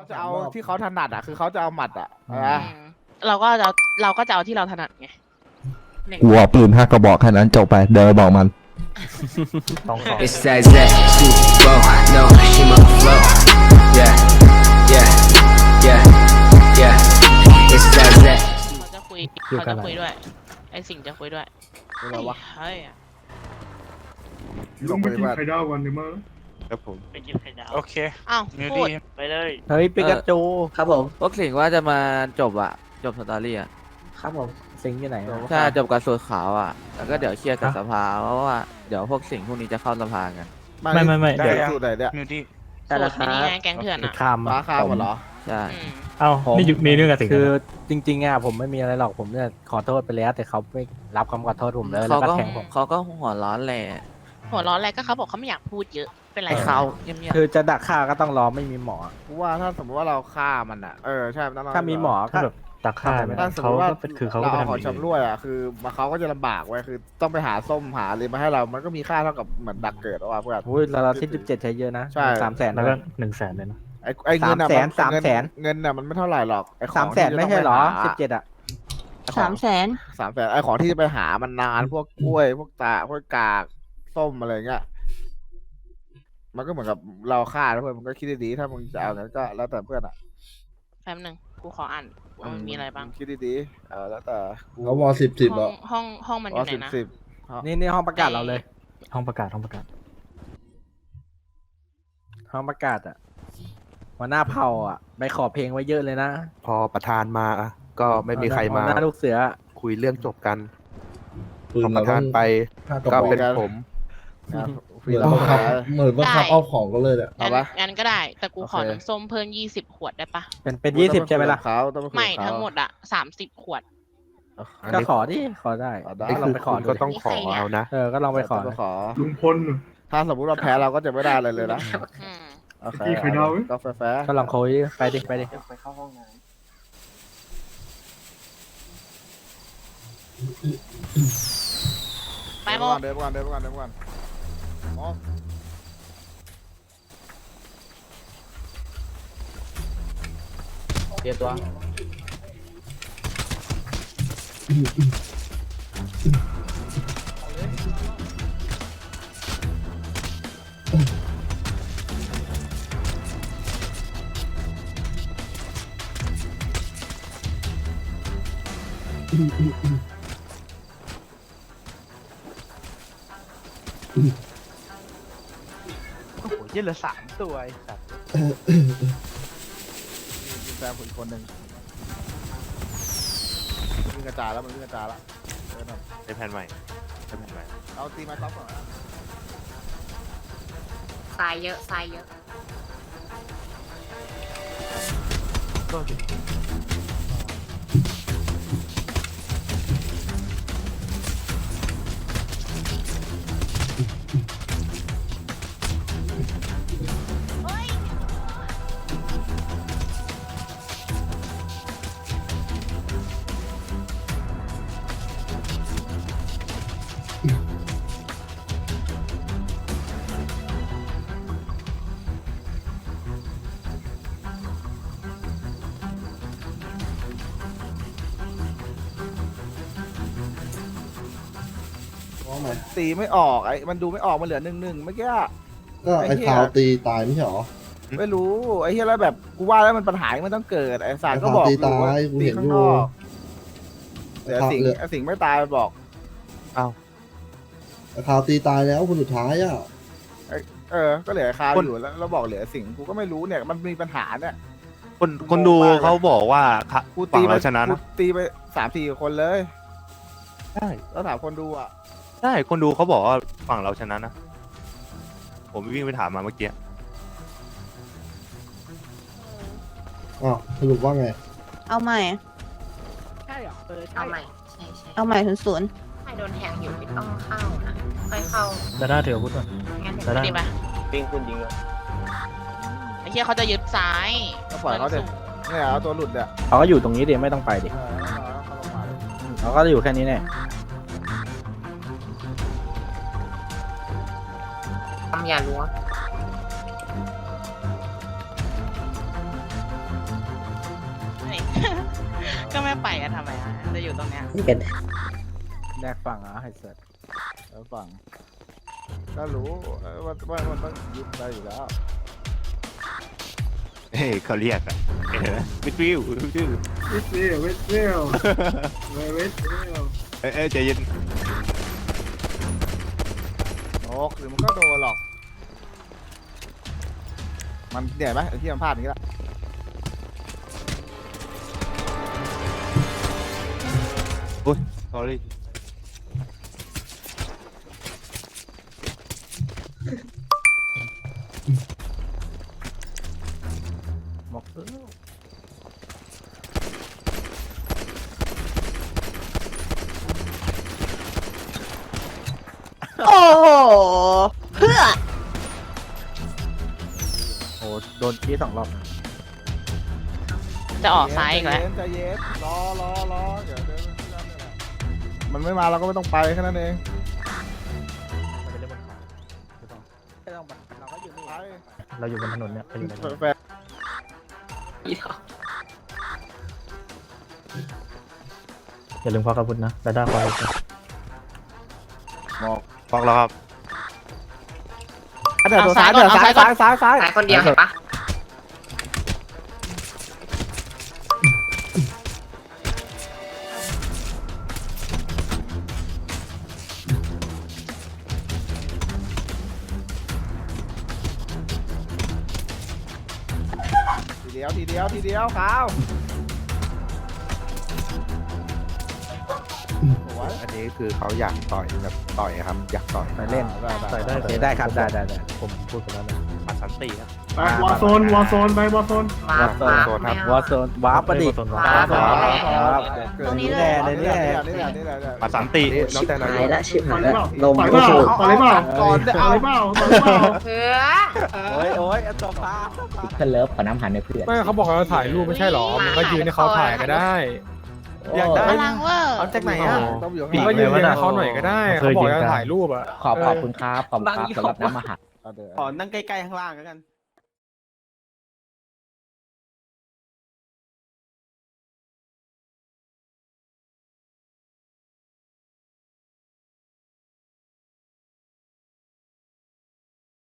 เขาจะเอาที่เขาถนัดอะ คือเขาจะเอาหมัดอะอืม นะอืมเราก็จะเอาเราก็จะเอาที่เราถนัดไงหนึ่งกูเอาปืนห้ากระบอกแค่นั้นจบไป เดินไปบอกมันสองสอง It's that Zach, shoot, whoa, no, she my flow. Yeah, yeah, yeah, yeah. It's that Zach. เขาจะคุยเขาจะคุยด้วย ไอสิ่งจะคุยด้วยคืออะไรวะเฮ้ยลุงไปกินไข่ดาวกันเดี๋ยวมา ครับผมไปกินไข่ดาวโอเคอ้าวมิวพูดี้ดไปเลยเฮ้ยปิกาจูครับผม พวกสิงห์ว่าจะมาจบอะจบสตอรี่อะครับผมสิงห์อยู่ไหนอะใช่จบกับสูตรขาวอะแล้วก็เดี๋ยวเคลียร์กับสภาเพราะว่าเดี๋ยวพวกสิงห์พวกนี้จะเข้าสภากันไม่ไม่ไม่เดี๋เดี๋ยยววสูตรไหนเนี่ยมิวดี้แต่สูละตรครันี่บไงแกงเถื่อนอะคามฟ้าข้ามหมดเหรอ ใช่อืมเอ้าผมนี่อยู่มีเรื่องกับสิงห์คือเหรอจริงๆอะผมไม่มีอะไรหรอกผมเนี่ยขอโทษไปแล้ว แต่เขาไม่รับคำขอโทษผมเลยแล้เขาวก็ก็แทงผมเขาก็หัวร้อนแหละหัวร้อนอะไรก็เขาบอกเขาไม่อยากพูดเยอะ เป็นไรไอ้เขาเงียบคือจะดักฆ่าก็ต้องรอไม่มีหมอ กูว่าถ้าสมมติว่าเราฆ่ามันอะเออใช่ต้องถ้ามีหมอก็ ถ้าแบบตักฆ่าไหมถ้าสมมเขาติว่าก็เป็นคือเขาก็เราไปเอาทำขอองย่างนี้ชำร่วยอะคือมาเขาก็จะลำบากไว้ยคือ ต้องไปหาส้มหาอะไรมาให้เรา มันก็มีค่าเท่ากับเหมือนดักเกิดเอาว่าเพื่อน อุ้ยเราที่สิบเจ็ดใช้เยอะนะใช่ สามแสน แล้วก็หนึ่งแสนเลยนะ ไอ้ไอ้เงินอะสามแสนมัสามแสน เงินอะมันไม่เท่าไหร่หรอกไอ้ของสามแสนที่จะไม่ใช่เหรอต้งปาสิบเจ็ดอะไอ้ของสามแสน สามแสนไอ้ของที่จะไปหามันนานพวกกล้วยพวกตาพวกกากส้มอะไรเงี้ย มันก็เหมือนกับเราฆ่าแล้วเพื่อนมันก็คิดดีๆถ้ามึงจะเอางั้นก็แล้วแต่เพื่อนอะแป๊บหนึ่งกูขออ่านว่ามันมีอะไรบ้างคิดดีๆเออแล้วแต่เขาวอสิบสิบห้อะองห้องห้องมันออ๋อยู่ไหนสิบนะ สิบนี่นี่ห้องประกาศเราเลย ห้องประกาศห้องประกาศ ห้องประกาศอะหัวหน้าเผ่าอะไปขอเพลงไว้เยอะเลยนะพอประธานมาก็ไม่มีใครมาหัวหน้าลูกเสือคุยเรื่องจบกันปืพอนประธานไปห้ากระก็บอกเป็นผมนะเหฟรีมือนแล้วบังคับขายเหมือนบังคับเอาของก็เลยเนี่ยเอางั้นปะงั้นก็ได้ แต่กูขอโอเค น้ำส้มเพิ่มยี่สิบขวดได้ปะเป็นเป็นยี่สิบใช่ไหมล่ะ เขาต้องไปคุยไม่กับเขาทั้งหมดอะสามสิบขวด อันก็นี้ขอดิขอได้ขอได้นี่ลองคือไปขอคุณดูก็ดิต้องขอเอานะ เออก็ลองไปขอต้องไปขอ ลุงพลน่ะถ้าสมมติเราแพ้เราก็จะไม่ได้อะไรเลยนะอืม โอเคกี่ไข่ดาวเว้ยก็แฟร์ก็ลองคุยไปดิไปดิ ไปเข้าห้องน้ๆไปโมเดินไปก่อนเดินไปก่อนเดินไปก่อน อ๋อเตรียม ตัวโอ้โหยี่เหลือสามตัวไอ้สัตว์มีแฟนผมอีกคนหนึ่งมันวิ่งกระจายแล้วมันวิ่งกระจายแล้วเดินหน่อยใช้แผ่นใหม่ใช้แผ่นใหม่เอาตีมาต๊อปก่อนนะทรายเยอะทรายเยอะ ตีไม่ออกไอ้มันดูไม่ออกมันเหลือหนึ่งหนึ่งเมื่อกี้อะก็ไอ้ไอ้เหี้ยขาวตีตายไม่ใช่หรอไม่รู้ไอ้เหี้ยแล้วแบบกูว่าแล้วมันปัญหามันต้องเกิดไอ้สารก็ไอ้บอกตีอยู่ว่าตายกูตีเห็นข้างอยู่นอกแต่สิงเหลือไอ้สิงไม่ตายมันบอก ไอ้ขาวตีตายแล้วคนสุดท้ายอะเออ ก็เหลือไอ้คาวคนอยู่แล้วเราบอกเหลือสิงกูก็ไม่รู้เนี่ยมันมีปัญหาเนี่ย คนคนดูเขาบอกว่าค่ะกูฝั่ตีงไปเราชนะกูนะตีไปสามสี่คนเลย ใช่แล้วถามคนดูอะ ใช่คนดูเขาบอกว่าฝั่งเราชนะนะ ผมวิ่งไปถามมาเมื่อกี้อ้าวสรุปว่าไงเอาใหม่ ใช่เหรอเออเอาใหม่ ใช่ใช่เอาใหม่ศูนย์ศูนย์ำใคร โดนแทงอยู่ไม่ต้องเข้านะค่อยเข้าดาด้าถืออาวุธก่อน งั้นดาด้าดีปะปิ้งคุณยิงเลยไอ้เหี้ยเขาจะยึดซ้ายก็ปล่อยเขาเด็เนี่ยเอาตัวหลุดเนี่ยเขาก็อยู่ตรงนี้ดิไม่ต้องไปดิเออเอาเขาลงมาเลยเขาก็อยู่แค่นี้แน่ทำอย่าล้วงก็ไม่ไปอะทำไมอะจะอยู่ตรงเนี้ย แลกฝั่งอะให้เสร็จแล้วฝั่งก็รู้ว่าว่ามันต้องยึดไปอยู่แล้วเฮ้ยเขาเรียกอะเออวิทวิววิทวิวเวสเซลเวสเซลเวสเซลเอ้ยเอ้ยใจเย็นโอ้หรือมันก็โดนหรอก มันเหนื่อยไหมไอ้ที่มันพลาดอย่างนี้ละสอรี่บ นกี้สองรอบนะจะออกซ้ายอีกแล้ว ใจเย็นรอรอรอเดี๋ยวเดินไปที่นั่นนี่แหละมันไม่มาเราก็ไม่ต้องไปแค่นั้นเองมันจะเล่นบนเขาไม่ต้องไม่ต้องไปเราก็อยู่นี่ไปเราอยู่บนถนนเนี่ยเราอยู่ในถนนแฟนอย่าลืมควักอาวุธนะแล้วได้ควักอาวุธนะฟังแล้วครับเดี๋ยวเอาตัวซ้าซ้ายยก่เดี๋อนยวซ้ายเอาซ้าซ้ายยซ้ายซ้ายสายคนเดียวเห็นปะ เดียวทีเดียวทีเดียวขาวโอ้ยอันนี้คือเขาอยากต่อยแบบต่อยครับ อยากต่อยไปเล่นได้ได้ใส่ได้โอเคได้ครับได้ได้ได้ผมพูดไปแล้วนะ ปัดสันติครับไปวอร์โซนวอร์โซนไปวอร์โซนวาร์ปวาร์ปโซนครับไม่วอเอาร์โซนวาร์ปปะดิไม่สนวาว่าร์ปว้าวแหละครับตรงนี้เลยแน่เลยเนี่ยนี่แหละนี่แหละนี่แหละปัดสันติน้องแต่นายตายละชิบต่หาอยยแล้วเปล่าต่อยเปล่าต่อยเปล่าก่อนจะต่เอาอยเปล่าต่อยเปล่าเพื่อโอ้ยโอ้ยตัวฟ้าเพื่อนเลิฟขอน้ำหันในเพื่อนไม่เขาบอกเราถ่ายรูปไม่ใช่หรอมันก็ยืนให้เขาถ่ายก็ได้ อยากได้ พลังเวอร์เอาจากไหนอะต้องอยู่ปีข้างกหเลลัยงวะน่ะเขาหน่อยก็ได้เขาบอกจะถ่ายรูปอะขอบขอบคุณครับขอบคุณครับสำหรับน้ำอาหารเอาเดี๋ยวขอนั่งใกล้ๆข้างล่างแล้วกัน